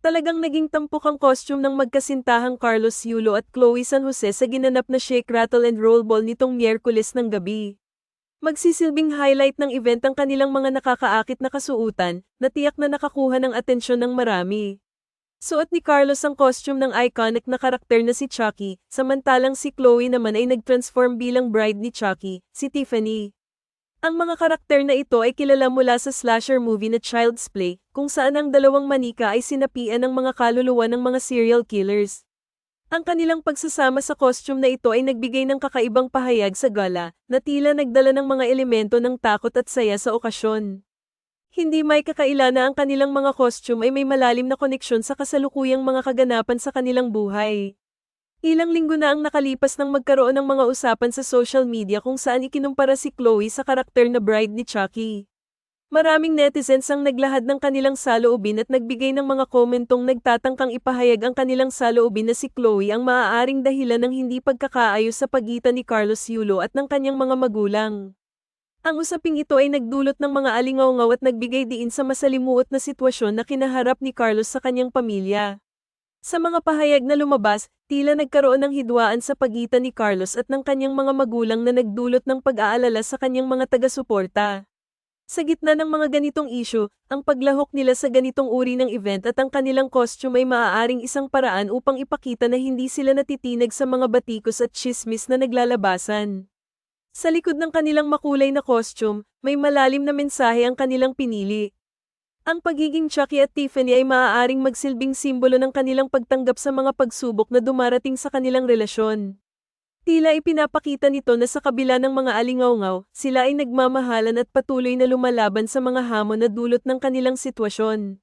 Talagang naging tampok ang costume ng magkasintahang Carlos Yulo at Chloe San Jose sa ginanap na Shake Rattle and Roll Ball nitong Miyerkules ng gabi. Magsisilbing highlight ng event ang kanilang mga nakakaakit na kasuutan, na tiyak na nakakuha ng atensyon ng marami. Suot ni Carlos ang costume ng iconic na karakter na si Chucky, samantalang si Chloe naman ay nag-transform bilang bride ni Chucky, si Tiffany. Ang mga karakter na ito ay kilala mula sa slasher movie na Child's Play, kung saan ang dalawang manika ay sinapian ng mga kaluluwa ng mga serial killers. Ang kanilang pagsasama sa costume na ito ay nagbigay ng kakaibang pahayag sa gala, na tila nagdala ng mga elemento ng takot at saya sa okasyon. Hindi may kakaila na ang kanilang mga costume ay may malalim na koneksyon sa kasalukuyang mga kaganapan sa kanilang buhay. Ilang linggo na ang nakalipas nang magkaroon ng mga usapan sa social media kung saan ikinumpara si Chloe sa karakter na bride ni Chucky. Maraming netizens ang naglahad ng kanilang saloobin at nagbigay ng mga komentong nagtatangkang ipahayag ang kanilang saloobin na si Chloe ang maaaring dahilan ng hindi pagkakaayos sa pagitan ni Carlos Yulo at ng kanyang mga magulang. Ang usaping ito ay nagdulot ng mga alingaw at nagbigay diin sa masalimuot na sitwasyon na kinaharap ni Carlos sa kanyang pamilya. Sa mga pahayag na lumabas, tila nagkaroon ng hidwaan sa pagitan ni Carlos at ng kanyang mga magulang na nagdulot ng pag-aalala sa kanyang mga taga-suporta. Sa gitna ng mga ganitong issue, ang paglahok nila sa ganitong uri ng event at ang kanilang costume ay maaaring isang paraan upang ipakita na hindi sila natitinag sa mga batikos at chismis na naglalabasan. Sa likod ng kanilang makulay na costume, may malalim na mensahe ang kanilang pinili. Ang pagiging Chucky at Tiffany ay maaaring magsilbing simbolo ng kanilang pagtanggap sa mga pagsubok na dumarating sa kanilang relasyon. Tila ipinapakita nito na sa kabila ng mga alingawngaw, sila ay nagmamahalan at patuloy na lumalaban sa mga hamon na dulot ng kanilang sitwasyon.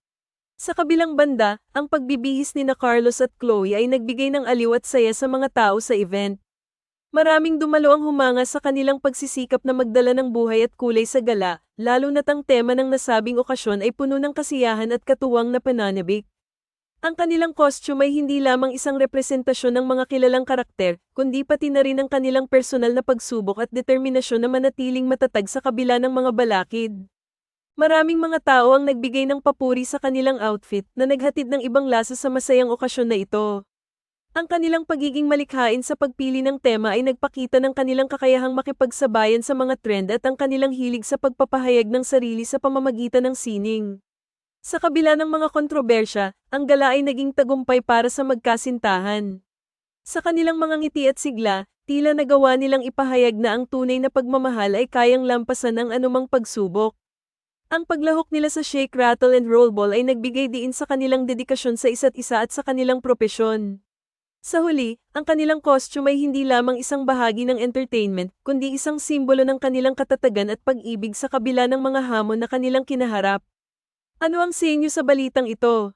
Sa kabilang banda, ang pagbibihis ni na Carlos at Chloe ay nagbigay ng aliw at saya sa mga tao sa event. Maraming dumalo ang humanga sa kanilang pagsisikap na magdala ng buhay at kulay sa gala, lalo na't ang tema ng nasabing okasyon ay puno ng kasiyahan at katuwang na pananabik. Ang kanilang costume ay hindi lamang isang representasyon ng mga kilalang karakter, kundi pati na rin ang kanilang personal na pagsubok at determinasyon na manatiling matatag sa kabila ng mga balakid. Maraming mga tao ang nagbigay ng papuri sa kanilang outfit na naghatid ng ibang lasa sa masayang okasyon na ito. Ang kanilang pagiging malikhain sa pagpili ng tema ay nagpakita ng kanilang kakayahang makipagsabayan sa mga trend at ang kanilang hilig sa pagpapahayag ng sarili sa pamamagitan ng sining. Sa kabila ng mga kontrobersya, ang gala ay naging tagumpay para sa magkasintahan. Sa kanilang mga ngiti at sigla, tila nagawa nilang ipahayag na ang tunay na pagmamahal ay kayang lampasan ng anumang pagsubok. Ang paglahok nila sa Shake Rattle and Roll Ball ay nagbigay diin sa kanilang dedikasyon sa isa't isa at sa kanilang propesyon. Sa huli, ang kanilang costume ay hindi lamang isang bahagi ng entertainment, kundi isang simbolo ng kanilang katatagan at pag-ibig sa kabila ng mga hamon na kanilang kinaharap. Ano ang sa inyo sa balitang ito?